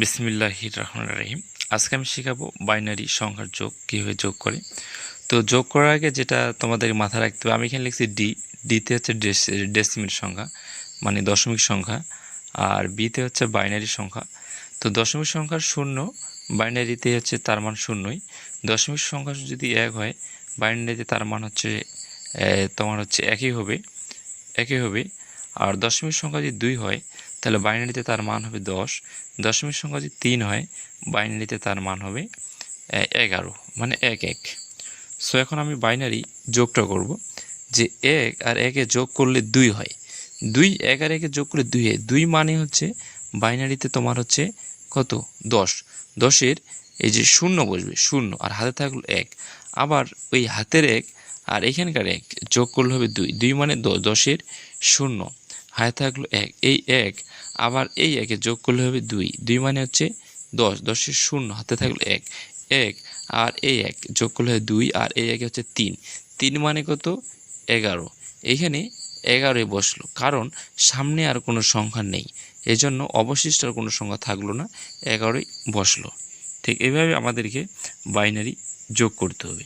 বিসমিল্লাহির রহমান রহিম আজকে আমি শেখাবো বাইনারি সংখ্যার যোগ, কীভাবে যোগ করে। তো যোগ করার আগে যেটা তোমাদের মাথায় রাখতে হবে, আমি এখানে লিখছি ডি ডিতে হচ্ছে ডেসিমিল সংখ্যা মানে দশমিক সংখ্যা, আর বিতে হচ্ছে বাইনারি সংখ্যা। তো দশমিক সংখ্যার শূন্য, বাইনারিতে হচ্ছে তার মান শূন্যই। দশমিক সংখ্যা যদি এক হয়, বাইনারিতে তার মান হচ্ছে তোমার হচ্ছে একই হবে একই হবে। আর দশমিক সংখ্যা যদি দুই হয় তাহলে বাইনারিতে তার মান হবে দশ। দশমিক সংখ্যা যদি তিন হয়, বাইনারিতে তার মান হবে এগারো মানে এক এক। সো এখন আমি বাইনারি যোগটা করব যে এক আর একে যোগ করলে দুই হয়। দুই, এক আর একে যোগ করলে দুই হয়। দুই মানে হচ্ছে বাইনারিতে তোমার হচ্ছে কত? দশ। দশের এই যে শূন্য বসবে, শূন্য, আর হাতে থাকল এক। আবার ওই হাতের এক আর এখানকার এক যোগ করলে হবে দুই। দুই মানে দশের শূন্য। হাতে থাকল এক। এই এক, আবার এই একে যোগ করলে হবে দুই। দুই মানে হচ্ছে দশ দশের শূন্য, হাতে থাকল এক। এক আর এই এক যোগ করলে হয় দুই আর এই এক হচ্ছে তিন। তিন মানে কত? এগারো। এখানে এগারোয় বসল, কারণ সামনে আর কোনো সংখ্যা নেই। এজন্য অবশিষ্ট আর কোনো সংখ্যা থাকল না, এগারোই বসল। ঠিক এভাবে আমাদেরকে বাইনারি যোগ করতে হবে।